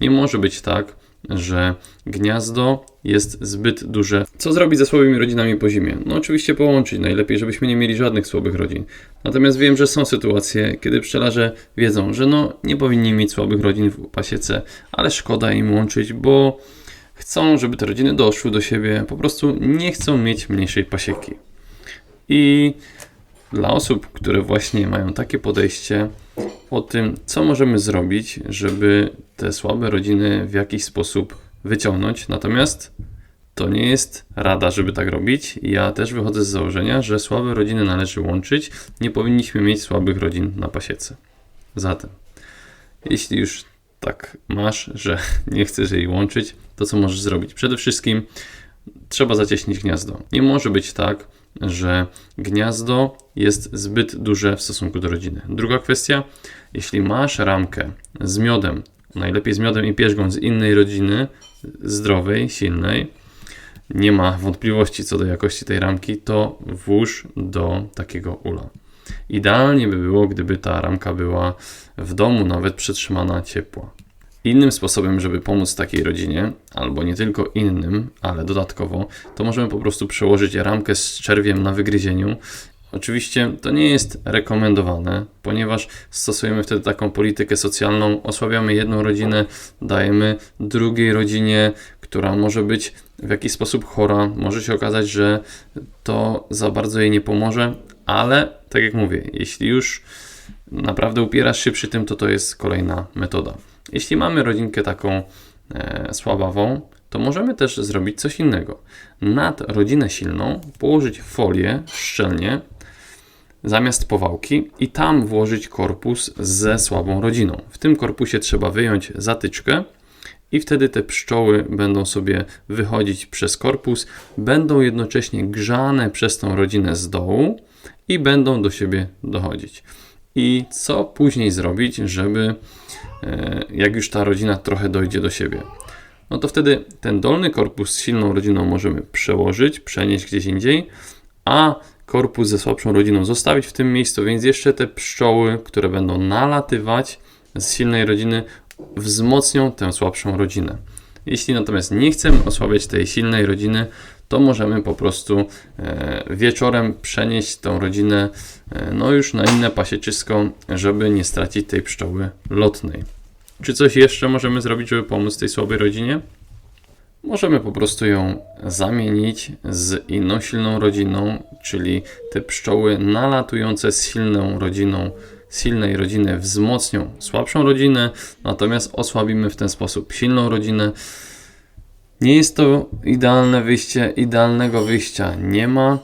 Nie może być tak, że gniazdo jest zbyt duże. Co zrobić ze słabymi rodzinami po zimie? No oczywiście połączyć, najlepiej żebyśmy nie mieli żadnych słabych rodzin. Natomiast wiem, że są sytuacje, kiedy pszczelarze wiedzą, że no nie powinni mieć słabych rodzin w pasiece, ale szkoda im łączyć, bo chcą, żeby te rodziny doszły do siebie, po prostu nie chcą mieć mniejszej pasieki. I dla osób, które właśnie mają takie podejście o tym, co możemy zrobić, żeby te słabe rodziny w jakiś sposób wyciągnąć. Natomiast to nie jest rada, żeby tak robić. Ja też wychodzę z założenia, że słabe rodziny należy łączyć. Nie powinniśmy mieć słabych rodzin na pasiece. Zatem, jeśli już tak masz, że nie chcesz jej łączyć, to co możesz zrobić? Przede wszystkim trzeba zacieśnić gniazdo. Nie może być tak, że gniazdo jest zbyt duże w stosunku do rodziny. Druga kwestia, jeśli masz ramkę z miodem, najlepiej z miodem i pierzgą z innej rodziny, zdrowej, silnej, nie ma wątpliwości co do jakości tej ramki, to włóż do takiego ula. Idealnie by było, gdyby ta ramka była w domu nawet przetrzymana ciepła. Innym sposobem, żeby pomóc takiej rodzinie, albo nie tylko innym, ale dodatkowo, to możemy po prostu przełożyć ramkę z czerwiem na wygryzieniu. Oczywiście to nie jest rekomendowane, ponieważ stosujemy wtedy taką politykę socjalną, osłabiamy jedną rodzinę, dajemy drugiej rodzinie, która może być w jakiś sposób chora, może się okazać, że to za bardzo jej nie pomoże, ale tak jak mówię, jeśli już naprawdę upierasz się przy tym, to to jest kolejna metoda. Jeśli mamy rodzinkę taką e, słabawą, to możemy też zrobić coś innego. Nad rodzinę silną położyć folię szczelnie zamiast powałki i tam włożyć korpus ze słabą rodziną. W tym korpusie trzeba wyjąć zatyczkę i wtedy te pszczoły będą sobie wychodzić przez korpus, będą jednocześnie grzane przez tą rodzinę z dołu i będą do siebie dochodzić. I co później zrobić, żeby e, jak już ta rodzina trochę dojdzie do siebie? No to wtedy ten dolny korpus z silną rodziną możemy przełożyć, przenieść gdzieś indziej, a korpus ze słabszą rodziną zostawić w tym miejscu, więc jeszcze te pszczoły, które będą nalatywać z silnej rodziny, wzmocnią tę słabszą rodzinę. Jeśli natomiast nie chcemy osłabiać tej silnej rodziny, to możemy po prostu e, wieczorem przenieść tą rodzinę e, no już na inne pasieczysko, żeby nie stracić tej pszczoły lotnej. Czy coś jeszcze możemy zrobić, żeby pomóc tej słabej rodzinie? Możemy po prostu ją zamienić z inną silną rodziną, czyli te pszczoły nalatujące z silną rodziną, silnej rodziny wzmocnią słabszą rodzinę, natomiast osłabimy w ten sposób silną rodzinę. Nie jest to idealne wyjście, idealnego wyjścia nie ma.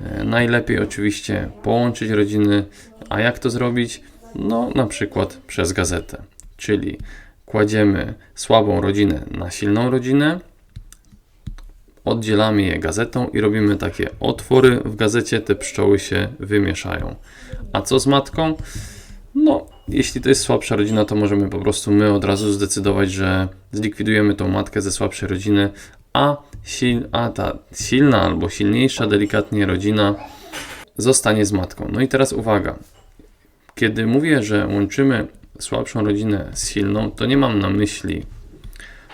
E, Najlepiej oczywiście połączyć rodziny, a jak to zrobić? No, na przykład przez gazetę, czyli kładziemy słabą rodzinę na silną rodzinę, oddzielamy je gazetą i robimy takie otwory w gazecie, te pszczoły się wymieszają. A co z matką? No, jeśli to jest słabsza rodzina, to możemy po prostu my od razu zdecydować, że zlikwidujemy tą matkę ze słabszej rodziny, a, sil, a ta silna albo silniejsza, delikatnie rodzina zostanie z matką. No i teraz uwaga. Kiedy mówię, że łączymy słabszą rodzinę z silną, to nie mam na myśli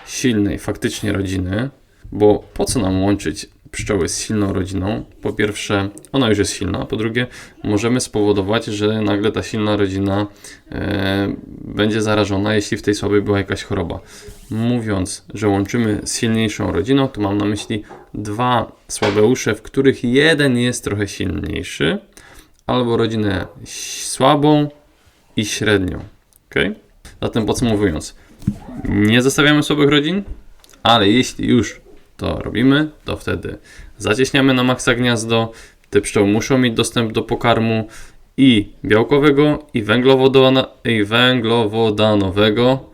silnej faktycznie rodziny, bo po co nam łączyć pszczoły z silną rodziną? Po pierwsze, ona już jest silna, po drugie, możemy spowodować, że nagle ta silna rodzina e, będzie zarażona, jeśli w tej słabej była jakaś choroba. Mówiąc, że łączymy z silniejszą rodziną, to mam na myśli dwa słabeusze, w których jeden jest trochę silniejszy, albo rodzinę słabą i średnią. ok? Zatem podsumowując, nie zostawiamy słabych rodzin, ale jeśli już to robimy, to wtedy zacieśniamy na maksa gniazdo. Te pszczoły muszą mieć dostęp do pokarmu i białkowego, i, i węglowodanowego.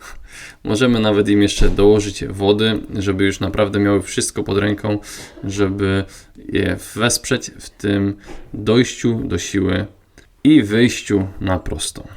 Możemy nawet im jeszcze dołożyć wody, żeby już naprawdę miały wszystko pod ręką, żeby je wesprzeć w tym dojściu do siły i wyjściu na prostą.